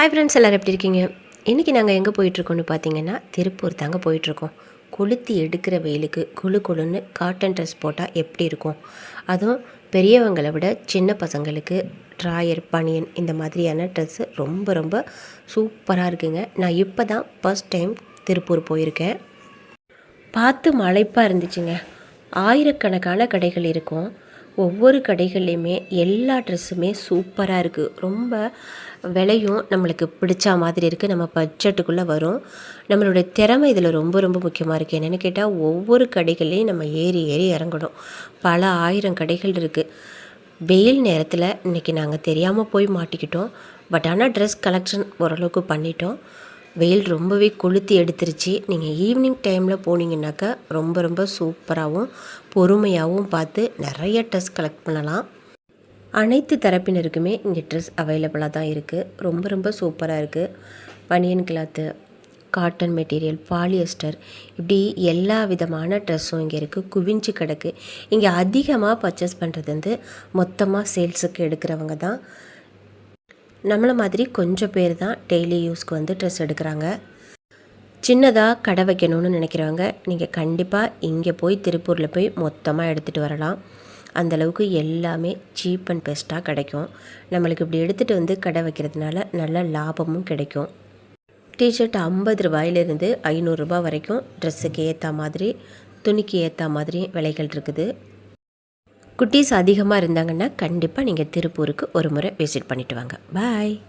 Hi friends எல்லோரும் எப்படி இருக்கீங்க? இன்றைக்கி நாங்கள் எங்கே போயிட்டுருக்கோம்னு பார்த்தீங்கன்னா திருப்பூர் தாங்க போயிட்டுருக்கோம். கொளுத்தி எடுக்கிற வெயிலுக்கு குழு குழுன்னு காட்டன் ட்ரெஸ் போட்டால் எப்படி இருக்கும்? அதுவும் பெரியவங்களை விட சின்ன பசங்களுக்கு ட்ராயர் பனியன் இந்த மாதிரியான ட்ரெஸ்ஸு ரொம்ப ரொம்ப சூப்பராக இருக்குங்க. நான் இப்போ தான் ஃபஸ்ட் டைம் திருப்பூர் போயிருக்கேன். பார்த்து மலைப்பாக இருந்துச்சுங்க. ஆயிரக்கணக்கான கடைகள் இருக்கும். ஒவ்வொரு கடைகள்லையுமே எல்லா ட்ரெஸ்ஸுமே சூப்பராக இருக்குது ரொம்ப விலையும் நம்மளுக்கு பிடிச்ச மாதிரி இருக்குது நம்ம பட்ஜெட்டுக்குள்ளே வரும். நம்மளுடைய திறமை இதில் ரொம்ப ரொம்ப முக்கியமாக இருக்குது என்னென்னு கேட்டால் ஒவ்வொரு கடைகள்லையும் நம்ம ஏறி ஏறி இறங்கணும். பல ஆயிரம் கடைகள் இருக்குது வெயில் நேரத்தில் இன்றைக்கி நாங்கள் தெரியாமல் போய் மாட்டிக்கிட்டோம். பட் ஆனால் ட்ரெஸ் கலெக்ஷன் ஓரளவுக்கு பண்ணிட்டோம். வெயில் ரொம்பவே கொளுத்தி எடுத்துருச்சு. நீங்கள் ஈவினிங் டைமில் போனீங்கன்னாக்கா ரொம்ப ரொம்ப சூப்பராகவும் பொறுமையாகவும் பார்த்து நிறைய ட்ரெஸ் கலெக்ட் பண்ணலாம். அனைத்து தரப்பினருக்குமே இங்கே ட்ரெஸ் அவைலபிளாக தான் இருக்குது ரொம்ப ரொம்ப சூப்பராக இருக்குது பனியன் கிளாத்து காட்டன் மெட்டீரியல் பாலியஸ்டர் இப்படி எல்லா விதமான ட்ரெஸ்ஸும் இங்கே இருக்குது குவிஞ்சு கிடக்கு. இங்கே அதிகமாக பர்ச்சேஸ் பண்ணுறது வந்து மொத்தமாக சேல்ஸுக்கு எடுக்கிறவங்க தான். நம்மளை மாதிரி கொஞ்சம் பேர் தான் டெய்லி யூஸ்க்கு வந்து ட்ரெஸ் எடுக்கிறாங்க. சின்னதாக கடை வைக்கணும்னு நினைக்கிறவங்க நீங்கள் கண்டிப்பாக இங்கே போய் திருப்பூரில் போய் மொத்தமாக எடுத்துகிட்டு வரலாம். அந்தளவுக்கு எல்லாமே சீப் அண்ட் பெஸ்ட்டாக கிடைக்கும். நம்மளுக்கு இப்படி எடுத்துகிட்டு வந்து கடை வைக்கிறதுனால நல்ல லாபமும் கிடைக்கும். டிஷர்ட் ஐம்பது ரூபாயிலிருந்து ஐநூறுரூபா வரைக்கும் ட்ரெஸ்ஸுக்கு ஏற்ற மாதிரி துணிக்கு ஏற்ற மாதிரி விலைகள் இருக்குது. குட்டீஸ் அதிகமாக இருந்தாங்கன்னா கண்டிப்பாக நீங்கள் திருப்பூருக்கு ஒரு முறை விசிட் பண்ணிவிட்டு வாங்க. பாய்.